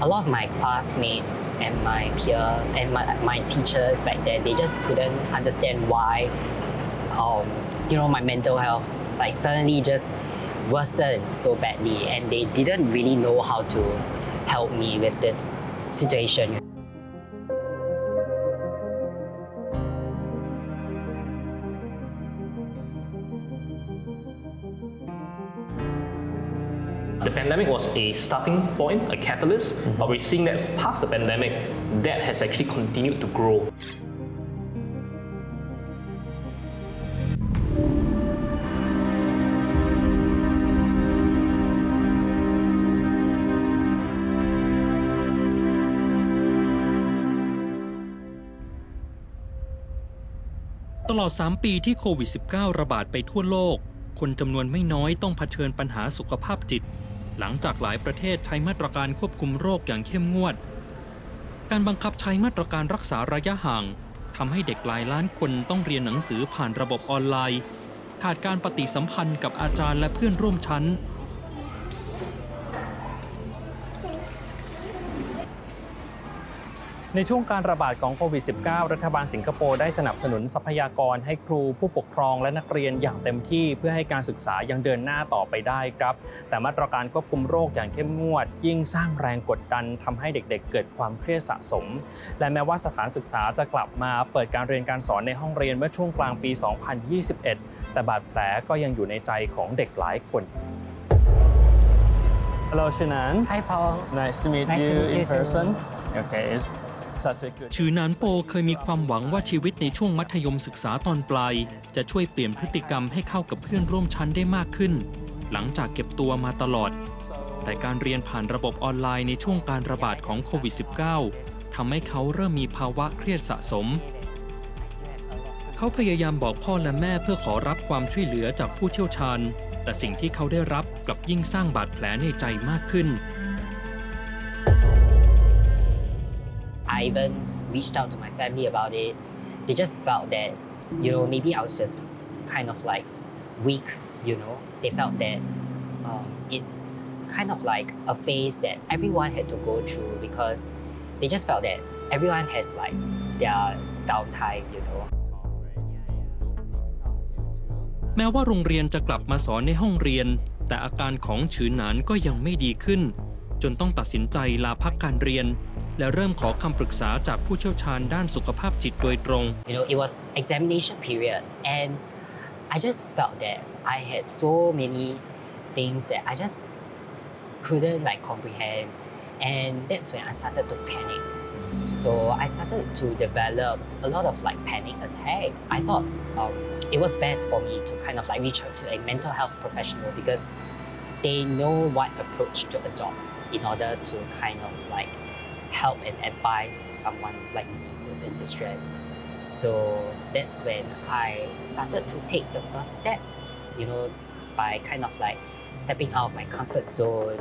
a lot of my classmates and my peer and my, my teachers back then they just couldn't understand why um, you know my mental health like suddenly just worsened so badly and they didn't really know how to help me with this situation The pandemic was a starting point, a catalyst, but we're seeing that past the pandemic, that has actually continued to grow. ตลอด 3 ปีที่โควิด -19 ระบาดไปทั่วโลกคนจำนวนไม่น้อยต้องเผชิญปัญหาสุขภาพจิต หลังจากหลายประเทศใช้มาตรการควบคุมโรคอย่างเข้มงวด การบังคับใช้มาตรการรักษาระยะห่างทำให้เด็กหลายล้านคนต้องเรียนหนังสือผ่านระบบออนไลน์ ขาดการปฏิสัมพันธ์กับอาจารย์และเพื่อนร่วมชั้น ในช่วงการระบาดของโควิด -19 รัฐบาลสิงคโปร์ได้สนับสนุนทรัพยากรให้ครูผู้ปกครองและนักเรียนอย่างเต็มที่เพื่อให้การศึกษายังเดินหน้าต่อไปได้ครับ แต่มาตรการควบคุมโรคอย่างเข้มงวด ยิ่งสร้างแรงกดดันทำให้เด็กๆ เกิดความเครียดสะสม และแม้ว่าสถานศึกษาจะกลับมาเปิดการเรียนการสอนในห้องเรียนเมื่อช่วงกลางปี 2021 แต่บาดแผลก็ยังอยู่ในใจของเด็กหลายคน Hello Shinan Hi Paul Nice to meet Nice to you meet you in too. person Okay ชื่อนานโปเคยมีความหวังว่าชีวิตในช่วงมัธยมศึกษาตอนปลาย จะช่วยเปลี่ยนพฤติกรรมให้เข้ากับเพื่อนร่วมชั้นได้มากขึ้น หลังจากเก็บตัวมาตลอด แต่การเรียนผ่านระบบออนไลน์ในช่วงการระบาดของโควิด -19 ทำให้เขาเริ่มมีภาวะเครียดสะสม เขาพยายามบอกพ่อและแม่เพื่อขอรับความช่วยเหลือจากผู้เชี่ยวชาญ แต่สิ่งที่เขาได้รับกลับยิ่งสร้างบาดแผลในใจมากขึ้น I even reached out to my family about it. They just felt that, you know, maybe I was just kind of like weak, you know. They felt that um, it's kind of like a phase that everyone had to go through because they just felt that everyone has like their downtime, you know. แม้ว่าโรงเรียนจะกลับมาสอนในห้องเรียน แต่อาการของฉือหนานก็ยังไม่ดีขึ้น จนต้องตัดสินใจลาพักการเรียน และเริ่มขอคำปรึกษาจากผู้เชี่ยวชาญด้านสุขภาพจิตโดยตรง You know, it was examination period and I just felt that I had so many things that I just couldn't like comprehend and that's when I started to panic. So I started to develop a lot of like panic attacks. I thought um, it was best for me to kind of like reach out to a mental health professional because they know what approach to adopt in order to kind of like help and advise someone like me who's in distress. So that's when I started to take the first step, you know, by kind of like stepping out of my comfort zone.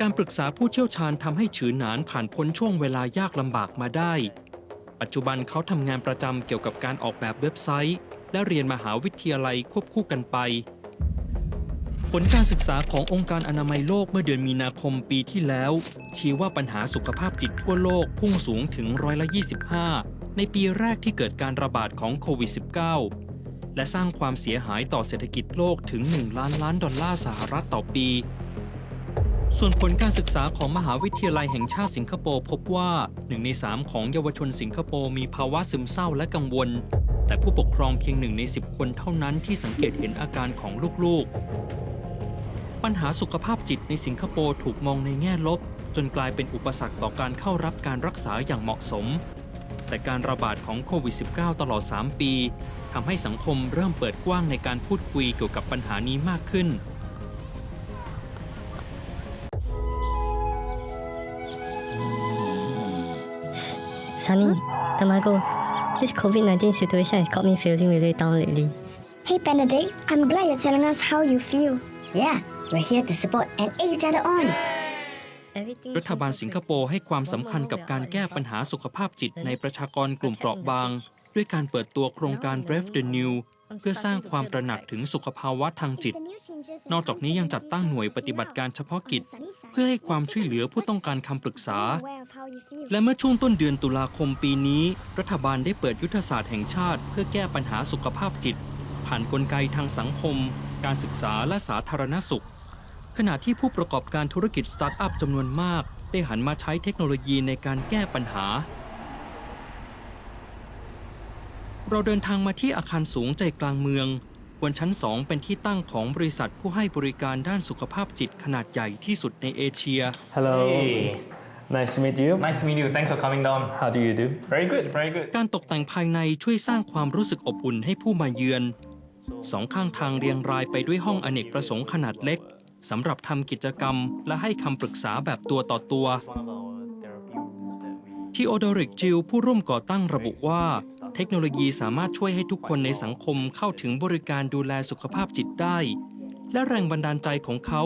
การปรึกษาผู้เชี่ยวชาญทำให้ฉือหนานผ่านพ้นช่วงเวลายากลำบากมาได้ ปัจจุบันเขาทำงานประจำเกี่ยวกับการออกแบบเว็บไซต์ และเรียนมหาวิทยาลัยควบคู่กันไป ผลการศึกษาขององค์การอนามัยโลกเมื่อเดือนมีนาคมปีที่แล้ว ชี้ว่าปัญหาสุขภาพจิตทั่วโลกพุ่งสูงถึงร้อยละ 25 ในปีแรกที่เกิดการระบาดของโควิด -19 และสร้างความเสียหายต่อเศรษฐกิจโลกถึง 1 ล้านล้านดอลลาร์สหรัฐต่อปี ส่วนผลการศึกษาของมหาวิทยาลัยแห่งชาติสิงคโปร์พบว่า1ใน3ของเยาวชนสิงคโปร์มีภาวะซึมเศร้าและกังวลแต่ผู้ปกครองเพียงหนึ่งใน 10 คนเท่านั้นที่สังเกตเห็นอาการของลูกๆ ปัญหาสุขภาพจิตในสิงคโปร์ถูกมองในแง่ลบ จนกลายเป็นอุปสรรคต่อการเข้ารับการรักษาอย่างเหมาะสม แต่การระบาดของโควิด -19 ตลอด 3 ปีทำให้สังคมเริ่มเปิดกว้างในการพูดคุยเกี่ยวกับปัญหานี้มากขึ้น Sunny, Tamago, this COVID 19 situation has got me feeling really down lately. Hey Benedict, I'm glad you're telling us how you feel. Yeah, we're here to support and egg each other on. Everything รัฐบาลสิงคโปร์ให้ความสำคัญกับการแก้ปัญหาสุขภาพจิตในประชากรกลุ่มเปราะบาง ด้วยการเปิดตัวโครงการ Brave the New เพื่อสร้างความตระหนักถึงสุขภาวะทางจิต นอกจากนี้ยังจัดตั้งหน่วยปฏิบัติการเฉพาะกิจ เพื่อให้ความช่วยเหลือผู้ต้องการคำปรึกษา และเมื่อช่วงต้นเดือนตุลาคมปีนี้ รัฐบาลได้เปิดยุทธศาสตร์แห่งชาติ เพื่อแก้ปัญหาสุขภาพจิต ผ่านนกลไกทางสังคม การศึกษาและสาธารณสุข ขณะที่ผู้ประกอบการธุรกิจสตาร์ทอัพจำนวนมาก ได้หันมาใช้เทคโนโลยีในการแก้ปัญหา เราเดินทางมาที่อาคารสูงใจกลางเมือง บนชั้น2เป็นที่ตั้งของบริษัทผู้ให้บริการด้านสุขภาพจิตขนาดใหญ่ที่สุดในเอเชีย Hello Hey. nice to meet you Nice to meet you. Thanks for coming down. how do you do Very good, very good. การตกแต่งภายในช่วยสร้างความรู้สึกอบอุ่นให้ผู้มาเยือน สองข้างทางเรียงรายไปด้วยห้องอเนกประสงค์ขนาดเล็ก สำหรับทำกิจกรรม และให้คำปรึกษาแบบตัวต่อตัว One of our therapy rooms that we ทีโอดอริกจิลผู้ร่วมก่อตั้งระบุว่า เทคโนโลยีสามารถช่วยให้ทุกคนในสังคมเข้าถึงบริการดูแลสุขภาพจิตได้ และแรงบันดาลใจของเขา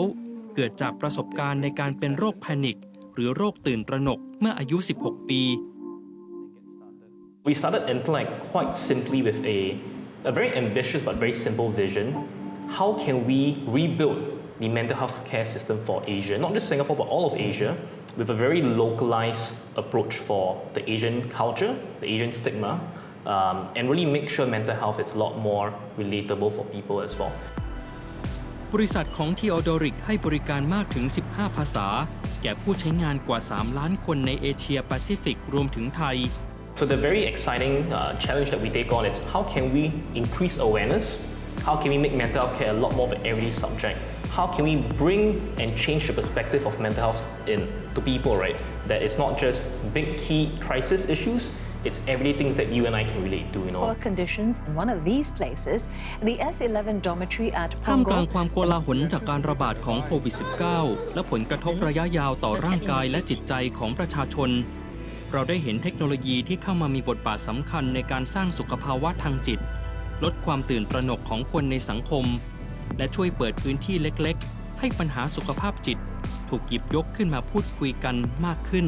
เกิดจากประสบการณ์ในการเป็นโรคแพนิคหรือโรคตื่นตระหนกเมื่ออายุ 16 ปี We started Intellect quite simply with a, a very ambitious but very simple vision. How can we rebuild the mental health care system for Asia, not just Singapore, but all of Asia, with a very localized approach for the Asian culture, the Asian stigma, um, and really make sure mental health is a lot more relatable for people as well. บริษัทของทีโอดอริกให้บริการมากถึง 15 ภาษา แก่ผู้ใช้งานกว่า 3 ล้านคนในเอเชียแปซิฟิกรวมถึงไทย So the very exciting uh, challenge that we take on is how can we increase awareness? How can we make mental health care a lot more of an everyday subject? How can we bring and change the perspective of mental health in to people, right? That it's not just big key crisis issues, it's everyday things that you and I can relate to, you know. Or conditions in one of these places, the S11 dormitory at ท่ามกลาง Punggol ความโกลาหลจากการระบาดของโควิด -19 และผลกระทบระยะยาวต่อร่างกายและจิตใจของประชาชน เราได้เห็นเทคโนโลยีที่เข้ามามีบทบาทสำคัญในการสร้างสุขภาวะทางจิต ลดความตื่นตระหนกของคนในสังคม และช่วยเปิดพื้นที่เล็กๆ ให้ปัญหาสุขภาพจิต ถูกหยิบยกขึ้นมาพูดคุยกันมากขึ้น